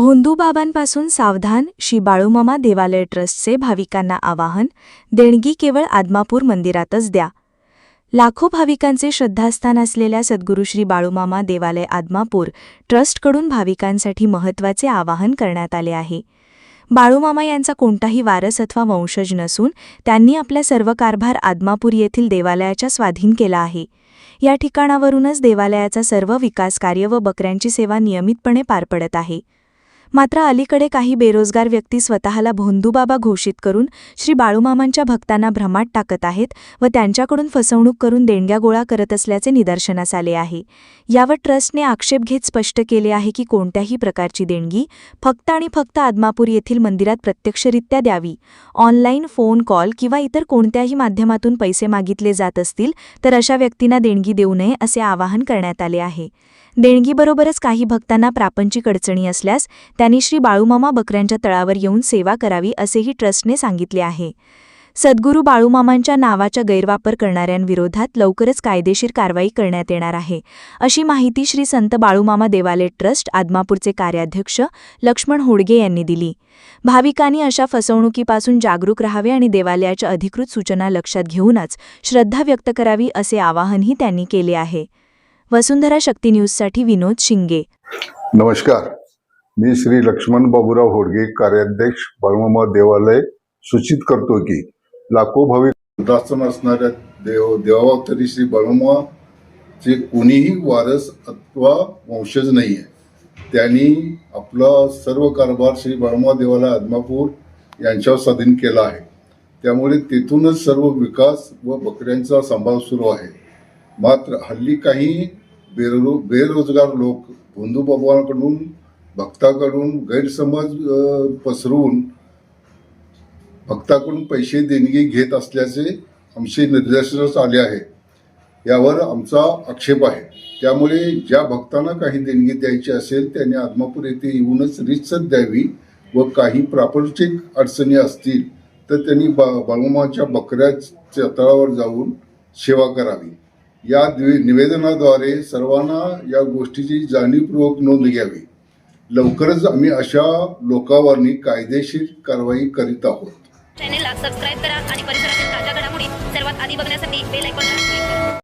भोंदूबाबांपासून सावधान श्री बाळूमामा देवालय ट्रस्टचे भाविकांना आवाहन देणगी केवळ आदमापूर मंदिरातच द्या. लाखो भाविकांचे श्रद्धास्थान असलेल्या सद्गुरू श्री बाळूमामा देवालय आदमापूर ट्रस्टकडून भाविकांसाठी महत्त्वाचे आवाहन करण्यात आले आहे. बाळूमामा यांचा कोणताही वारस अथवा वंशज नसून त्यांनी आपला सर्व कारभार आदमापूर येथील देवालयाच्या स्वाधीन केला आहे. या ठिकाणावरूनच देवालयाचा सर्व विकास कार्य व बकऱ्यांची सेवा नियमितपणे पार पडत आहे. मात्र अलीकडे काही बेरोजगार व्यक्ती स्वतःला भोंदूबाबा घोषित करून श्री बाळूमामांच्या भक्तांना भ्रमात टाकत आहेत व त्यांच्याकडून फसवणूक करून देणग्या गोळा करत असल्याचे निदर्शनास आले आहे. यावर ट्रस्टने आक्षेप घेत स्पष्ट केले आहे की कोणत्याही प्रकारची देणगी फक्त आणि फक्त आदमापूर येथील मंदिरात प्रत्यक्षरित्या द्यावी. ऑनलाईन फोन कॉल किंवा इतर कोणत्याही माध्यमातून पैसे मागितले जात असतील तर अशा व्यक्तींना देणगी देऊ नये असे आवाहन करण्यात आले आहे. देणगीबरोबरच काही भक्तांना प्रापंचिक अडचणी असल्यास त्यांनी श्री बाळूमामा बकऱ्यांच्या तळावर येऊन सेवा करावी असेही ट्रस्टने सांगितले आहे. सद्गुरू बाळूमामांच्या नावाचा गैरवापर करणाऱ्यांविरोधात लवकरच कायदेशीर कारवाई करण्यात येणार आहे अशी माहिती श्री संत बाळूमामा देवालय ट्रस्ट आदमापूरचे कार्याध्यक्ष लक्ष्मण होडगे यांनी दिली. भाविकांनी अशा फसवणुकीपासून जागरूक राहावे आणि देवालयाच्या अधिकृत सूचना लक्षात घेऊनच श्रद्धा व्यक्त करावी असे आवाहनही त्यांनी केले आहे. वसुंधरा शक्ती न्यूजसाठी विनोद शिंगे. नमस्कार. मी श्री लक्ष्मण बाबूराव होडगे कार्याध्यक्ष बाळूमामा देवालय सूचित करतो की लाखो भाविक दासन असणाऱ्या देव देवावतरी श्री बाळूमाचे कोणीही वारस अथवा वंशज नाही आहे त्यांनी आपला सर्व कारभार श्री बाळूमा देवालय आदमापूर यांच्यावर स्वाधीन केला आहे. त्यामुळे तेथूनच सर्व विकास व बकऱ्यांचा सांभाळ सुरू आहे. मात्र हल्ली काही बेरो बेरोजगार लोक भोंदूबाबांकडून भक्ताकडून गैरसमज पसरवून भक्ताकडून पैसे देणगी घेत असल्याचे आमचे निदर्शनास आले आहे. यावर आमचा आक्षेप आहे. त्यामुळे ज्या भक्तांना काही देणगी द्यायची असेल त्यांनी आदमापूर येथे येऊनच रितसर द्यावी व काही प्रापंचिक अडचणी असतील तर त्यांनी बा बाळूमाच्या बकऱ्याच्या तळावर जाऊन सेवा करावी. या निवेदनाद्वारे सर्वांना या गोष्टीची जाणीवपूर्वक नोंद घ्यावी. लवकरच आम्ही अशा लोकांवरनी कायदेशीर कारवाई करीत आहोत. चॅनेलला सबस्क्राईब करा आणि परिसरातील ताज्या घडामोडी सर्वात आधी बघण्यासाठी बेल आयकॉन